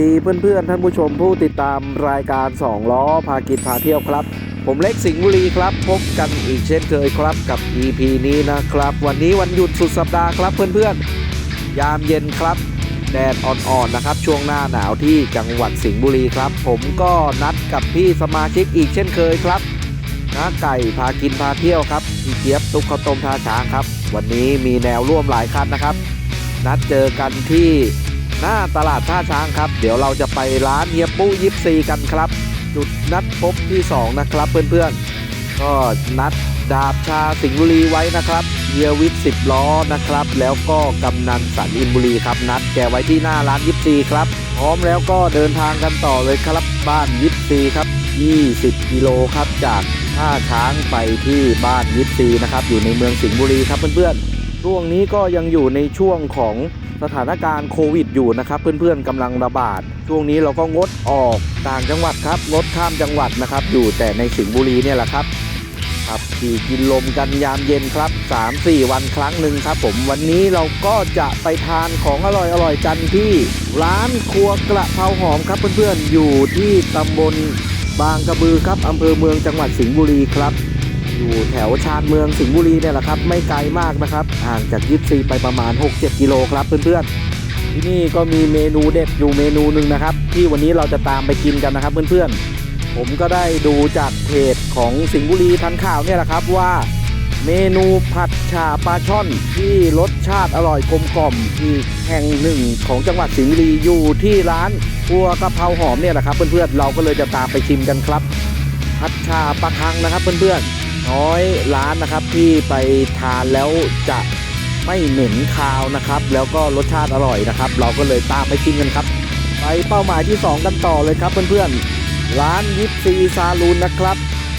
ดีเพื่อนๆท่านผู้ชมผู้ติดตามรายการสองล้อพากินพาเที่ยวครับ ผมเล็กสิงห์บุรีครับ พบกันอีกเช่นเคยครับกับ EP นี้นะครับ วันนี้วันหยุดสุดสัปดาห์ครับเพื่อนๆ ยามเย็นครับ แดดอ่อนๆนะครับ ช่วงหน้าหนาวที่จังหวัดสิงห์บุรีครับ ผมก็นัดกับพี่สมาชิกอีกเช่นเคยครับน้าไก่พากินพาเที่ยวครับพี่เจี๊ยบตุ๊กข้าวต้มทาช้างครับ วันนี้มีแนวร่วมหลายคันนะครับ นัดเจอกันที่ หน้าตลาดท่าช้างครับ เดี๋ยวเราจะไปร้านเฮียปุยิปซีกันครับ จุดนัดพบที่ 2 นะครับเพื่อนๆ ก็นัดดาบชาสิงห์บุรีไว้นะครับเฮียวิทย์สิบล้อนะครับ แล้วก็กำนันสันอินบุรีครับนัดแกไว้ที่หน้าร้านยิปซีครับ พร้อมแล้วก็เดินทางกันต่อเลยครับบ้านยิปซีครับ20กิโลครับจากท่าช้างไปที่บ้านยิปซีนะครับอยู่ในเมืองสิงห์บุรีครับเพื่อนๆช่วงนี้ก็ยังอยู่ในช่วงของ สถานการณ์โควิดอยู่นะครับ เพื่อนๆกำลังระบาด ช่วงนี้เราก็งดออกต่างจังหวัดครับงดข้ามจังหวัดนะครับ อยู่แต่ในสิงห์บุรีเนี่ยแหละครับครับขี่กินลมกันยามเย็นครับ 3-4 วันครั้งหนึ่งครับผมวันนี้เราก็จะไปทานของอร่อยๆกันที่ ร้านครัวกระเพราหอมครับเพื่อนๆอยู่ที่ตำบลบางกระบือครับอำเภอเมืองจังหวัดสิงห์บุรีครับ อยู่แถวชานเมืองสิงห์บุรีเนี่ยแหละครับ ไม่ไกลมากนะครับห่างจากยิปซีไปประมาณ 6-7 กิโลครับเพื่อนๆ ที่นี่ก็มีเมนูเด็ดอยู่เมนูหนึ่งนะครับ ที่วันนี้เราจะตามไปกินกันนะครับเพื่อนๆ ผมก็ได้ดูจากเพจของสิงห์บุรีทันข่าวเนี่ยแหละครับว่าเมนูผัดฉ่าปลาช่อนที่รสชาติอร่อยกลมกล่อมที่แห่งหนึ่งของจังหวัดสิงห์บุรีอยู่ที่ร้านครัวกะเพราหอมเนี่ยแหละครับเพื่อนๆเราก็เลยจะตามไปชิมกันครับผัดชาปลาคังนะครับเพื่อนๆ น้อยร้านนะครับที่ไปทานแล้วจะไม่เหม็นคาวนะครับ แล้วก็รสชาติอร่อยนะครับ เราก็เลยตามไปชิมกันครับ ไปเป้าหมายที่ 2 กันต่อเลยครับเพื่อนๆ ร้านยิปซีซาลูนนะครับ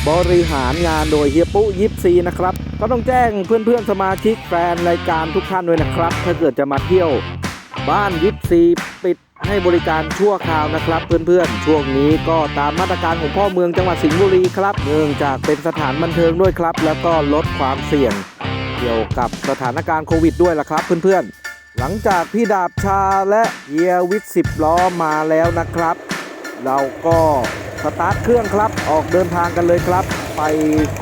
บริหารงานโดยเฮียปุยิปซีนะครับ ก็ต้องแจ้งเพื่อนๆสมาชิกแฟนรายการทุกท่านด้วยนะครับ ถ้าเกิดจะมาเที่ยว บ้านยิปซีปิด ให้บริการชั่วคราวนะครับ เพื่อนๆ ช่วงนี้ก็ตามมาตรการของพ่อเมืองจังหวัดสิงห์บุรีครับ เนื่องจากเป็นสถานบันเทิงด้วยครับ แล้วก็ลดความเสี่ยง เกี่ยวกับสถานการณ์โควิดด้วยล่ะครับ เพื่อนๆ หลังจากพี่ดาบชาและเฮียวิทย์สิบล้อมาแล้วนะครับ เราก็สตาร์ทเครื่องครับ ออกเดินทางกันเลยครับ ไป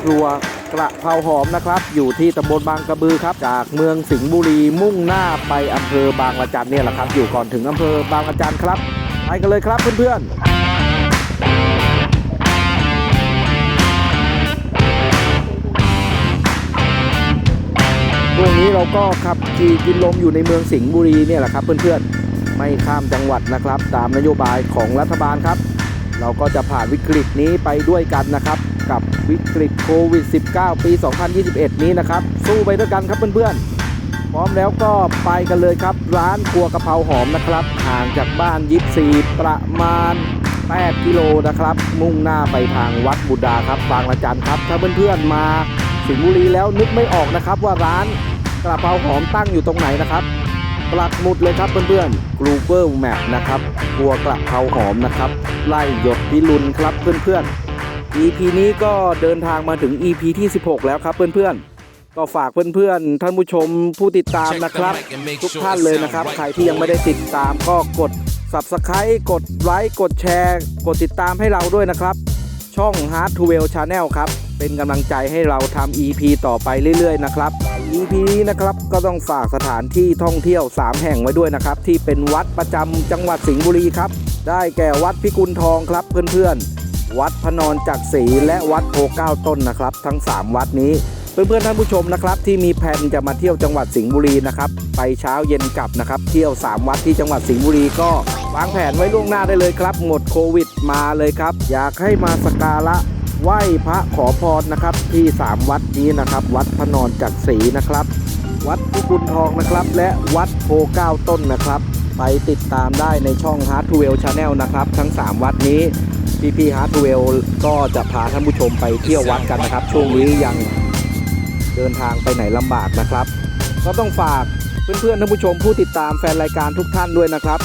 ครัว กระเพราหอมนะครับ อยู่ที่ตำบลบางกระบือครับ จากเมืองสิงห์บุรีมุ่งหน้าไปอำเภอบางละจันเนี่ยแหละครับ อยู่ก่อนถึงอำเภอบางละจันครับไปกันเลยครับเพื่อนๆช่วงนี้เราก็ขับขี่กินลมอยู่ในเมืองสิงห์บุรีเนี่ยแหละครับ เพื่อนๆ ไม่ข้ามจังหวัดนะครับ ตามนโยบายของรัฐบาลครับ เราก็จะผ่านวิกฤตนี้ไปด้วยกันนะครับ กับวิกฤตโควิด -19 ปี 2021 นี้นะครับ สู้ไปด้วยกันครับเพื่อนๆ พร้อมแล้วก็ไปกันเลยครับ ร้านครัวกะเพราหอมนะครับ ห่างจากบ้านยิปซีประมาณ 8 กิโลนะครับ มุ่งหน้าไปทางวัดบุดาครับบางละจันครับ ถ้าเพื่อนๆ มาสิงห์บุรีแล้วนึกไม่ออกนะครับว่าร้านกระเพราหอมตั้งอยู่ตรงไหนนะครับปลักหมุดเลยครับเพื่อนๆ Google Map นะครับครัวกระเพราหอมนะครับ ไล่หยดพิรุนครับเพื่อนๆ EP นี้ก็เดินทางมาถึง EP ที่ 16 แล้วครับเพื่อนๆ ก็ฝากเพื่อนๆ ท่านผู้ชมผู้ติดตามนะครับ ทุกท่านเลยนะครับ ใครที่ยังไม่ได้ติดตามก็กด Subscribe กดไลค์กดแชร์ กดติดตามให้เราด้วยนะครับ ช่อง Hard to Well Channel ครับ เป็นกำลังใจให้เราทำ EP ต่อไปเรื่อยๆ นะครับ EP นี้นะครับก็ต้องฝากสถานที่ท่องเที่ยว 3 แห่งไว้ด้วยนะครับ ที่เป็นวัดประจำจังหวัดสิงห์บุรีครับ ได้แก่วัดพิกุลทองครับเพื่อนๆ วัดพนนจักรีและวัดโพเก้าต้นนะครับ ทั้ง 3 วัดนี้ เพื่อนๆท่านผู้ชมนะครับที่มีแผนจะมาเที่ยวจังหวัดสิงห์บุรีนะครับไปเช้าเย็นกลับนะครับเที่ยว 3 วัดที่จังหวัดสิงห์บุรีก็วางแผนไว้ล่วงหน้าได้เลยครับ หมดโควิดมาเลยครับ อยากให้มาสการะไหว้พระขอพรนะครับ ที่ 3 วัดนี้นะครับ วัดพนนจักรีนะครับ วัดพิกุลทองนะครับ และวัดโพเก้าต้นนะครับ ไปติดตามได้ในช่อง Hard to Well Channel นะครับ ทั้ง 3 วัดนี้ พี่พี่ Hard to Well ก็จะพาท่านผู้ชมไปเที่ยววัดกันนะครับ ช่วงนี้ยังเดินทางไปไหนลำบากนะครับ ก็ต้องฝากเพื่อนๆท่านผู้ชมผู้ติดตามแฟนรายการทุกท่านด้วยนะครับ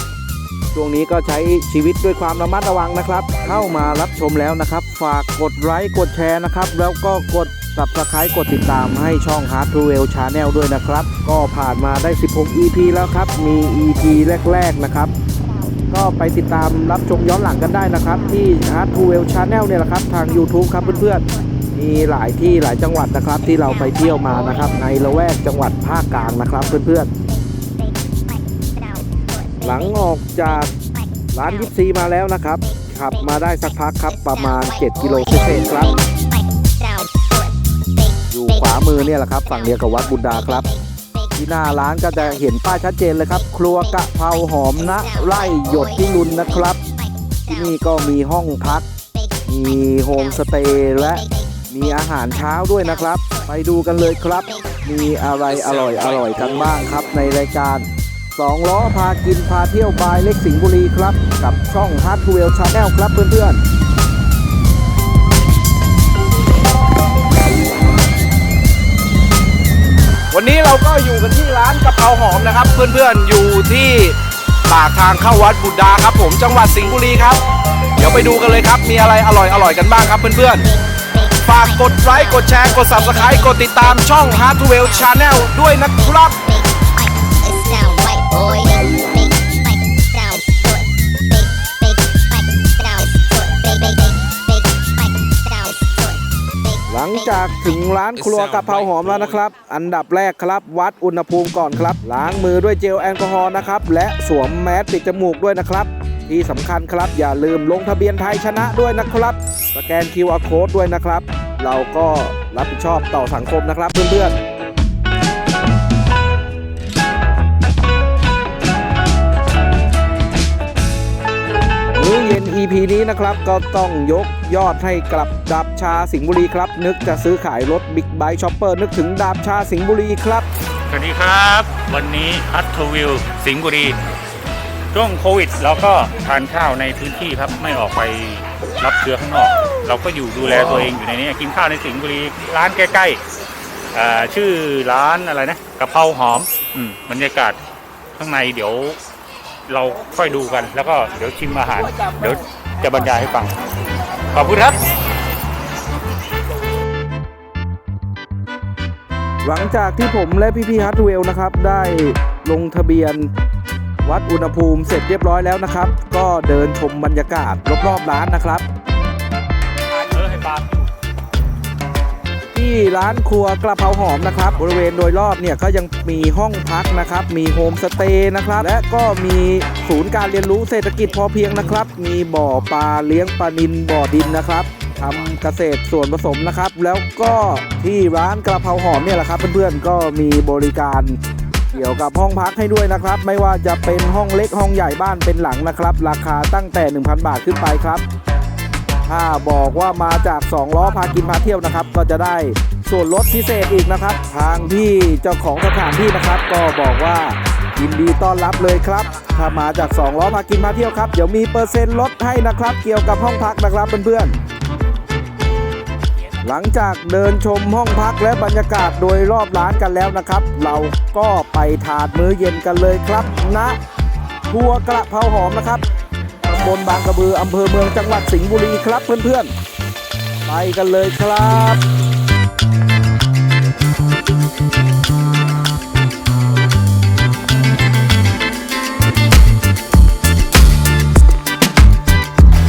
ช่วงนี้ก็ใช้ชีวิตด้วยความระมัดระวังนะครับ เข้ามารับชมแล้วนะครับ ฝากกดไลค์กดแชร์นะครับ แล้วก็กด subscribe กดติดตามให้ช่อง Hard to Well Channel ด้วยนะครับ ก็ผ่านมาได้ 16 EP แล้วครับ มี EP แรก ๆ นะครับ ก็ไปติดตามรับชมย้อนหลังกันได้นะครับ ที่ Hard to Well Channel เนี่ยแหละครับ ทาง YouTube ครับเพื่อนๆ มีหลายที่หลายจังหวัดนะครับ ที่เราไปเที่ยวมานะครับ ในละแวกจังหวัดภาคกลางนะครับเพื่อนๆ หลังออกจากร้านยิปซีมาแล้วนะครับ ขับมาได้สักพักครับประมาณ 7 กิโลเศษครับ อยู่ขวามือเนี่ยแหละครับ ฝั่งเดียวกับวัดบุญดาครับ ที่หน้าร้านก็จะเห็นป้ายชัดเจนเลยครับ ครัวกะเพราหอมนะไร่หยดที่ลุนนะครับ ที่นี่ก็มีห้องพัก มีโฮมสเตย์และมีอาหารเช้าด้วยนะครับ ไปดูกันเลยครับ มีอะไรอร่อยอร่อยกันบ้างครับ ในรายการสองล้อพากินพาเที่ยวบายเล็กสิงห์บุรีครับ กับช่อง Hard to Well Channel ครับเพื่อนๆ เราก็อยู่กันที่ร้านกะเพราหอมนะครับ เพื่อนๆอยู่ที่ปากทางเข้าวัดบุตรดาครับ ผมจังหวัดสิงห์บุรีครับ เดี๋ยวไปดูกันเลยครับ มีอะไรอร่อยอร่อยกันบ้างครับเพื่อนๆ ฝากกดไลค์กดแชร์กด subscribe กดติดตามช่อง Hard to Well Channel ด้วยนะครับ จากถึงร้านครัวกะเพราหอมแล้วนะครับ อันดับแรกครับ วัดอุณหภูมิก่อนครับ ล้างมือด้วยเจลแอลกอฮอล์นะครับ และสวมแมสปิดจมูกด้วยนะครับ ที่สำคัญครับอย่าลืมลงทะเบียนไทยชนะด้วยนะครับ สแกน QR Code ด้วยนะครับ เราก็รับผิดชอบต่อสังคมนะครับเพื่อนๆ EP นี้นะครับก็ต้องยกยอดให้กับดาบชาสิงห์บุรีครับ นึกจะซื้อขายรถบิ๊กไบค์ช็อปเปอร์นึกถึงดาบชาสิงห์บุรีครับ สวัสดีครับ วันนี้ฮัตทวิวสิงห์บุรี ช่วงโควิดเราก็ทานข้าวในพื้นที่ครับไม่ออกไปรับเชื้อข้างนอก เราก็อยู่ดูแลตัวเองอยู่ในนี้กินข้าวในสิงห์บุรี ร้านใกล้ๆอ่าชื่อร้านอะไรนะกะเพราหอมอืมบรรยากาศข้างในเดี๋ยว เราค่อยดูกัน แล้วก็เดี๋ยวชิมอาหาร เดี๋ยวจะบรรยายให้ฟัง ขอบคุณครับ หลังจากที่ผมและพี่ๆฮัตเวลนะครับ ได้ลงทะเบียนวัดอุณหภูมิเสร็จเรียบร้อยแล้วนะครับ ก็เดินชมบรรยากาศรอบๆร้านนะครับ ที่ร้านครัวกระเพราหอมนะครับ บริเวณโดยรอบเนี่ยก็ยังมีห้องพักนะครับ มีโฮมสเตย์นะครับ และก็มีศูนย์การเรียนรู้เศรษฐกิจพอเพียงนะครับ มีบ่อปลาเลี้ยงปลานินบ่อดินนะครับทำเกษตรส่วนผสมนะครับ แล้วก็ที่ร้านกระเพราหอมเนี่ยแหละครับ เพื่อนๆก็มีบริการเกี่ยวกับห้องพักให้ด้วยนะครับ ไม่ว่าจะเป็นห้องเล็กห้องใหญ่บ้านเป็นหลังนะครับ ราคาตั้งแต่ 1,000 บาทขึ้นไปครับ ถ้าบอกว่ามาจาก2ล้อพากินพาเที่ยวนะครับ ก็จะได้ส่วนลดพิเศษอีกนะครับ ทางที่เจ้าของสถานที่นะครับ ก็บอกว่ายินดีต้อนรับเลยครับ ถ้ามาจาก2ล้อพากินพาเที่ยวครับ เดี๋ยวมีเปอร์เซ็นต์ลดให้นะครับ เกี่ยวกับห้องพักนะครับเพื่อนๆ หลังจากเดินชมห้องพักและบรรยากาศโดยรอบร้านกันแล้วนะครับ เราก็ไปทานมื้อเย็นกันเลยครับนะครัวกระเพราหอมนะครับำบลบางกระบืออำเภอเมืองจังหวัดสิงห์บุรีครับเพื่อนๆ ไปกันเลยครับ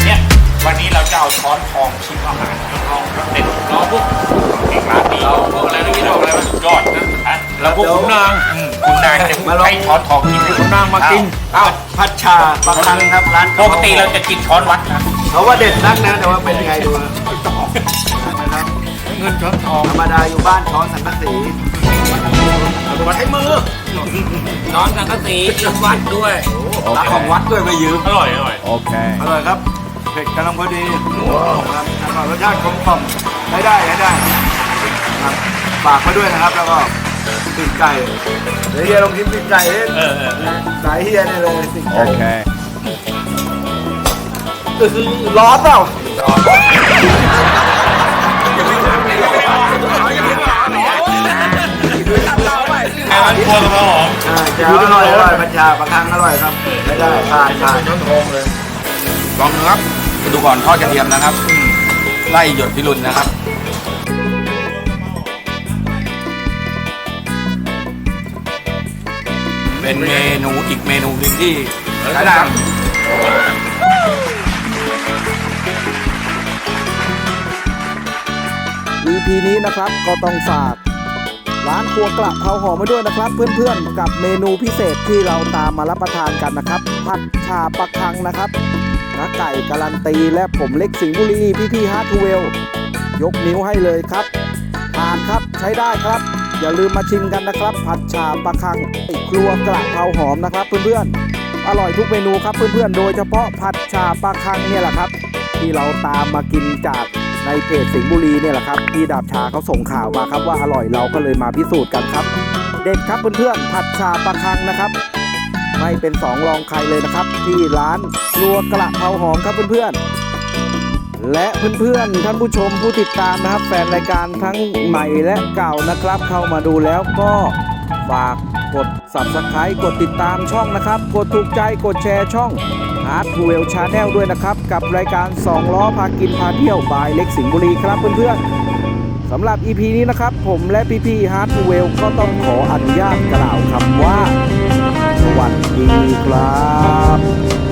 เนี่ยวันนี้เราจะเอาช้อนทองชิมอาหารลองเด็ดลองพวกเอกร้านนี้เราพวกอะไรนะพี่บอกอะไรมาสุดยอดนะฮะแล้วพวกขุนนางอืมขุน นางจะใช้ช้อนทองกินขุนนางมากินอ้าวพัชชาบางครั้งครับร้านปกติเราจะกินช้อนวัดนะเขาว่าเด็ดนักนะแต่ว่าเป็นยังไงดูนะนะครับเงินช้อนทองธรรมดาอยู่บ้านช้อนสังกะสีวัดให้มือช้อนสังกะสีวัดด้วย รักของวัดด้วยไม่ยืม อร่อยอร่อยอร่อยครับ เผ็ดกำลังพอดีครับอร่อยรสชาติกลมกล่อมได้ได้ได้ได้ครับฝากมาด้วยนะครับ แล้วก็ ติดไก่เดี๋ยวเฮียลองกินติดไก่เล่นเออเออสายเฮียนี่เลยติดไก่ร้อนเปล่าร้านครัวกระเพราหอมอ่าจะอร่อยอร่อยพัชชาบางครั้งอร่อยครับไม่ได้ทานทานช้อนทองเลย ลองดูครับดูก่อนทอดกระเทียมนะครับไล่หยดพิรุณนะครับ เป็นเมนูอีกเมนูหนึ่งที่ใช้ได้ครับ EP นี้นะครับก็ต้องฝาก ร้านครัวกระเพราหอมไว้ด้วยนะครับ เพื่อนๆ กับเมนูพิเศษที่เราตามมารับประทานกันนะครับผัดชาปลาคังนะครับนะไก่การันตีและผมเล็กสิงห์บุรีพี่พี่ฮาร์ทเวล ยกนิ้วให้เลยครับผ่านครับใช้ได้ครับ อย่าลืมมาชิมกันนะครับ ผัดชาปลาคังครัวกระเพราหอมนะครับ เพื่อนๆ อร่อยทุกเมนูครับเพื่อนๆ โดยเฉพาะผัดชาปลาคังเนี่ยแหละครับ ที่เราตามมากินจากในเพจสิงห์บุรีเนี่ยแหละครับที่ดาบชาเขาส่งข่าวมาครับว่าอร่อยเราก็เลยมาพิสูจน์กันครับ เด็ดครับเพื่อนๆผัดชาปลาคังนะครับ ไม่เป็นสองรองใครเลยนะครับ ที่ร้านครัวกระเพราหอมครับเพื่อนๆ และเพื่อนๆท่านผู้ชมผู้ติดตามนะครับแฟนรายการทั้งใหม่และเก่านะครับ เข้ามาดูแล้วก็ฝากกด subscribe กดติดตามช่องนะครับ กดถูกใจกดแชร์ช่อง Hard to Well Channel ด้วยนะครับ กับรายการ 2 ล้อพากินพาเที่ยวบายเล็กสิงห์บุรีครับเพื่อนๆสำหรับ EP นี้นะครับ ผมและพี่ๆ Hard to Well ก็ต้องขออนุญาตกล่าวคำว่า สวัสดีครับ